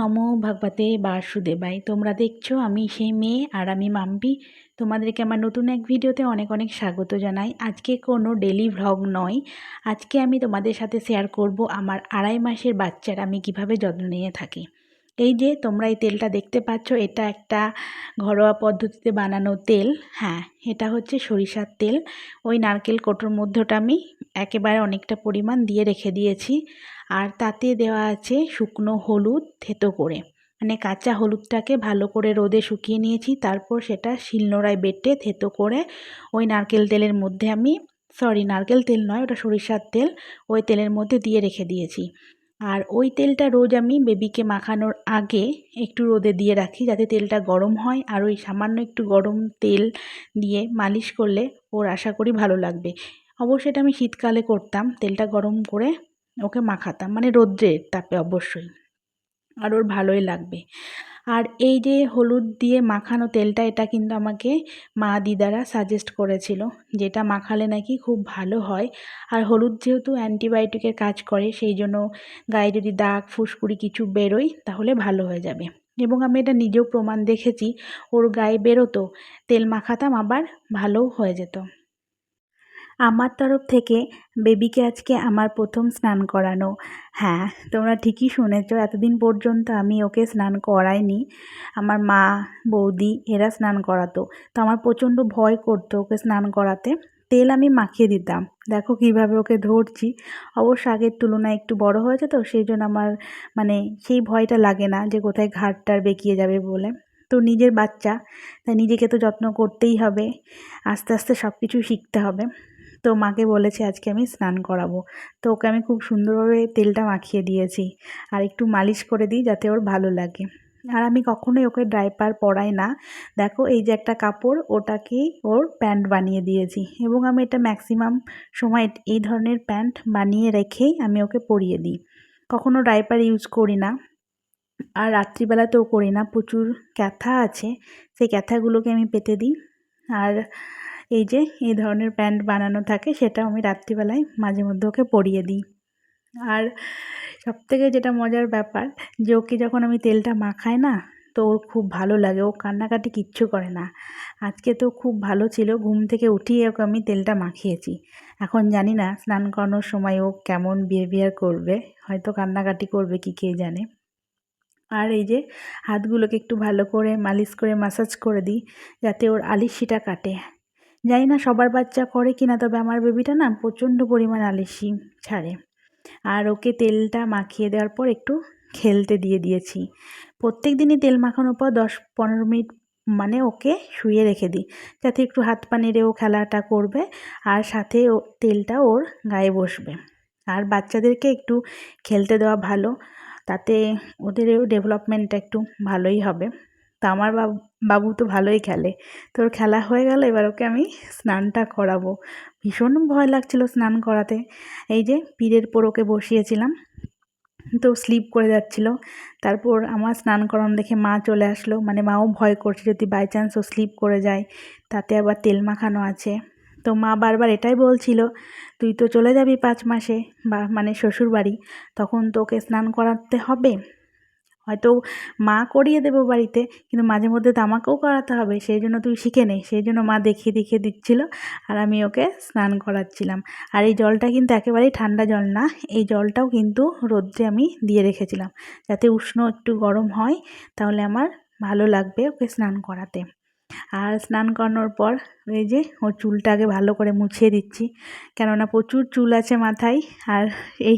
নমো ভগবতে বাসুদেবাই তোমরা দেখছ আমি সেই মেয়ে আর আমি মাম্পি। তোমাদেরকে আমার নতুন এক ভিডিওতে অনেক অনেক স্বাগত জানাই। আজকে কোনো ডেলি ভ্লগ নয়। আজকে আমি তোমাদের সাথে শেয়ার করব আমার আড়াই মাসের বাচ্চার আমি কীভাবে যত্ন নিয়ে থাকি। এই যে তোমরা এই তেলটা দেখতে পাচ্ছ, এটা একটা ঘরোয়া পদ্ধতিতে বানানো তেল। হ্যাঁ এটা হচ্ছে সরিষার তেল। ওই নারকেল কোটোর মধ্যটা আমি একেবারে অনেকটা পরিমাণ দিয়ে রেখে দিয়েছি। আর তাতে দেওয়া আছে শুকনো হলুদ থেতো করে। মানে কাঁচা হলুদটাকে ভালো করে রোদে শুকিয়ে নিয়েছি, তারপর সেটা শিলনোড়ায় বেটে থেতো করে ওই নারকেল তেলের মধ্যে আমি, সরি, নারকেল তেল নয়, ওটা সরিষার তেল, ওই তেলের মধ্যে দিয়ে রেখে দিয়েছি। আর ওই তেলটা রোজ আমি বেবিকে মাখানোর আগে একটু রোদে দিয়ে রাখি যাতে তেলটা গরম হয় আর ওই সামান্য একটু গরম তেল দিয়ে মালিশ করলে ওর আশা করি ভালো লাগবে। অবশ্যই এটা আমি শীতকালে করতাম, তেলটা গরম করে ওকে মাখাতাম মানে রোদ্রের তাপে অবশ্যই। আর ওর ভালোই লাগবে। আর এই যে হলুদ দিয়ে মাখানো তেলটা, এটা কিন্তু আমাকে মা দিদারা সাজেস্ট করেছিল, যেটা মাখালে নাকি খুব ভালো হয়। আর হলুদ যেহেতু অ্যান্টিবায়োটিকের কাজ করে, সেই জন্য গায়ে যদি দাগ, ফুসকুড়ি কিছু বেরোয়, তাহলে ভালো হয়ে যাবে। এবং আমি এটা নিজেও প্রমাণ দেখেছি, ওর গায়ে বেরোতো, তেল মাখাতাম আবার ভালোও হয়ে যেত। আমার তরফ থেকে বেবিকে আজকে আমার প্রথম স্নান করানো। হ্যাঁ তোমরা ঠিকই শুনেছ, এতদিন পর্যন্ত আমি ওকে স্নান করাইনি। আমার মা, বৌদি, এরা স্নান করাতো। তো আমার প্রচণ্ড ভয় করতো ওকে স্নান করাতে। তেল আমি মাখিয়ে দিতাম। দেখো কীভাবে ওকে ধরছি। অবশ্য আগের তুলনায় একটু বড় হয়েছে তো, সেই জন্য আমার মানে সেই ভয়টা লাগে না যে কোথায় ঘাটটার বেঁকিয়ে যাবে বলে। তো নিজের বাচ্চা, তাই নিজেকে তো যত্ন করতেই হবে। আস্তে আস্তে সব কিছু শিখতে হবে। তো মাকে বলেছে, আজকে আমি স্নান করাবো। তো ওকে আমি খুব সুন্দরভাবে তেলটা মাখিয়ে দিয়েছি। আর একটু মালিশ করে দিই যাতে ওর ভালো লাগে। আর আমি কখনোই ওকে ড্রাইপার পরাই না। দেখো, এই যে একটা কাপড় ওটাকেই ওর প্যান্ট বানিয়ে দিয়েছি। এবং আমি এটা ম্যাক্সিমাম সময় এই ধরনের প্যান্ট বানিয়ে রেখেই আমি ওকে পরিয়ে দিই। কখনো ড্রাইপার ইউজ করি না। আর রাত্রিবেলাতেও করি না। প্রচুর ক্যাথা আছে। সেই ক্যাথাগুলোকে আমি পেতে দিই। আর এই যে, এই ধরনের প্যান্ট বানানো থাকে, সেটাও আমি রাত্রিবেলায় মাঝে মধ্যে ওকে পরিয়ে দিই। আর সবথেকে যেটা মজার ব্যাপার, যে ওকে যখন আমি তেলটা মাখাই না, তো ওর খুব ভালো লাগে, ও কান্নাকাটি কিচ্ছু করে না। আজকে তো খুব ভালো ছিল, ঘুম থেকে উঠিয়ে ওকে আমি তেলটা মাখিয়েছি। এখন জানি না, স্নান করানোর সময় ও কেমন বিহেভিয়ার করবে, হয়তো কান্নাকাটি করবে, কি কে জানে। আর এই যে, হাতগুলোকে একটু ভালো করে মালিশ করে মাসাজ করে দিই, যাতে ওর আলিশিটা কাটে। জানি না সবার বাচ্চা করে কিনা, তবে আমার বেবিটা না প্রচণ্ড পরিমাণ আলিশি ছাড়ে। আর ওকে তেলটা মাখিয়ে দেওয়ার পর একটু খেলতে দিয়ে দিয়েছি। প্রত্যেক দিনই তেল মাখানোর পর দশ পনেরো মিনিট মানে ওকে শুয়ে রেখে দিই, যাতে একটু হাত পা নেড়ে ও খেলাটা করবে আর সাথে ও তেলটা ওর গায়ে বসবে। আর বাচ্চাদেরকে একটু খেলতে দেওয়া ভালো, তাতে ওদেরও ডেভেলপমেন্টটা একটু ভালোই হবে। তা আমার বাবু তো ভালোই খেলে। তোর খেলা হয়ে গেল, এবার ওকে আমি স্নানটা করাবো। ভীষণ ভয় লাগছিল স্নান করাতে। এই যে পীরের পর ওকে বসিয়েছিলাম, তো স্লিপ করে যাচ্ছিল। তারপর আমার স্নান করানো দেখে মা চলে আসলো। মানে মাও ভয় করছে যদি বাই চান্স ও স্লিপ করে যায়, তাতে আবার তেল মাখানো আছে। তো মা বারবার এটাই বলছিল, তুই তো চলে যাবি পাঁচ মাসে বা মানে শ্বশুর বাড়ি তখন তোকে স্নান করাতে হবে? হয়তো মা করিয়ে দেবো বাড়িতে, কিন্তু মাঝে মধ্যে তো আমাকেও করাতে হবে, সেই জন্য তুই শিখে নে। সেই জন্য মা দেখিয়ে দেখিয়ে দিচ্ছিল আর আমি ওকে স্নান করাচ্ছিলাম। আর এই জলটা কিন্তু একেবারেই ঠান্ডা জল না, এই জলটাও কিন্তু রোদ্রে আমি দিয়ে রেখেছিলাম। যাতে উষ্ণ একটু গরম হয়, তাহলে আমার ভালো লাগবে ওকে স্নান করাতে। আর স্নান করানোর পর এই যে ওর চুলটাকে ভালো করে মুছিয়ে দিচ্ছি। কেননা প্রচুর চুল আছে মাথায়। আর এই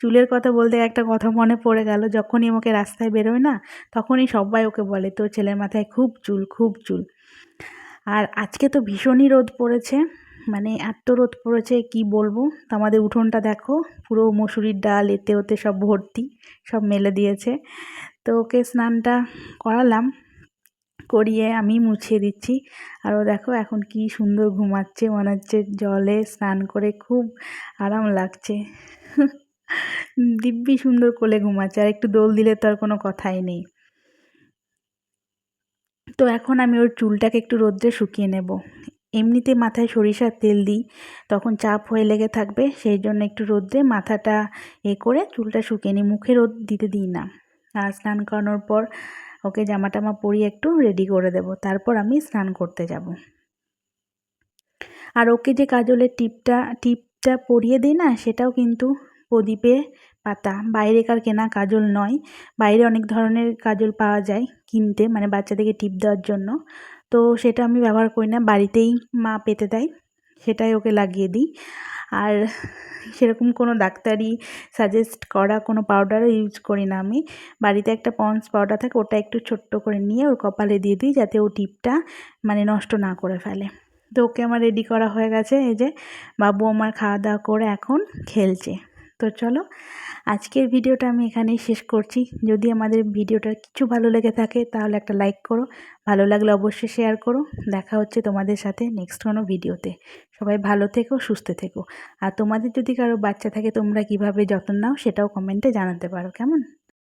চুলের কথা বলতে একটা কথা মনে পড়ে গেল, যখনই আমাকে রাস্তায় বেরোয় না, তখনই সবাই ওকে বলে তো ছেলের মাথায় খুব চুল খুব চুল। আর আজকে তো ভীষণই রোদ পড়েছে মানে এত রোদ পড়েছে, কি বলব? তো আমাদের উঠোনটা দেখো, পুরো মসুরির ডাল, এতে ওতে সব ভর্তি, সব মেলে দিয়েছে। তো ওকে স্নানটা করালাম। করিয়ে আমি মুছিয়ে দিচ্ছি। আর ও দেখো এখন কি সুন্দর ঘুমাচ্ছে, মনে হচ্ছে জলে স্নান করে খুব আরাম লাগছে। দিব্যি সুন্দর কোলে ঘুমাচ্ছে, আর একটু দোল দিলে তো আর কোনো কথাই নেই। তো এখন আমি ওর চুলটাকে একটু রোদ্রে শুকিয়ে নেব। এমনিতে মাথায় সরিষার তেল দিই, তখন চাপ হয়ে লেগে থাকবে, সেই জন্য একটু রোদ্রে মাথাটা এ করে চুলটা শুকিয়ে নিই। মুখে রোদ দিতে দিই না। আর স্নান করানোর পর ওকে জামা টামা পরিয়ে একটু রেডি করে দেব। তারপর আমি স্নান করতে যাব। আর ওকে যে কাজলের টিপটা টিপটা পরিয়ে দিই না, সেটাও কিন্তু প্রদীপে পাতা। বাইরেকার কেনা কাজল নয়, বাইরে অনেক ধরনের কাজল পাওয়া যায় কিনতে মানে বাচ্চাদেরকে টিপ দেওয়ার জন্য। তো সেটা আমি ব্যবহার করি না, বাড়িতেই মা পেতে দেয়, সেটাই ওকে লাগিয়ে দিই। আর সেরকম কোনো ডাক্তারি সাজেস্ট করা কোনো পাউডারও ইউজ করি না আমি। বাড়িতে একটা পন্স পাউডার থাকে, ওটা একটু ছোট্ট করে নিয়ে ওর কপালে দিয়ে দিই যাতে ও টিপটা মানে নষ্ট না করে ফেলে। তো ওকে আমার রেডি করা হয়ে গেছে, এই যে বাবু আমার খাওয়া দাওয়া করে এখন খেলছে। তো চলো, আজকের ভিডিওটা আমি এখানেই শেষ করছি। যদি আমাদের ভিডিওটা কিছু ভালো লেগে থাকে, তাহলে একটা লাইক করো। ভালো লাগলে অবশ্যই শেয়ার করো। দেখা হচ্ছে তোমাদের সাথে নেক্সট কোনো ভিডিওতে। সবাই ভালো থেকো, সুস্থ থেকো। আর তোমাদের যদি কারও বাচ্চা থাকে, তোমরা কীভাবে যত্ন নাও, সেটাও কমেন্টে জানাতে পারো। কেমন?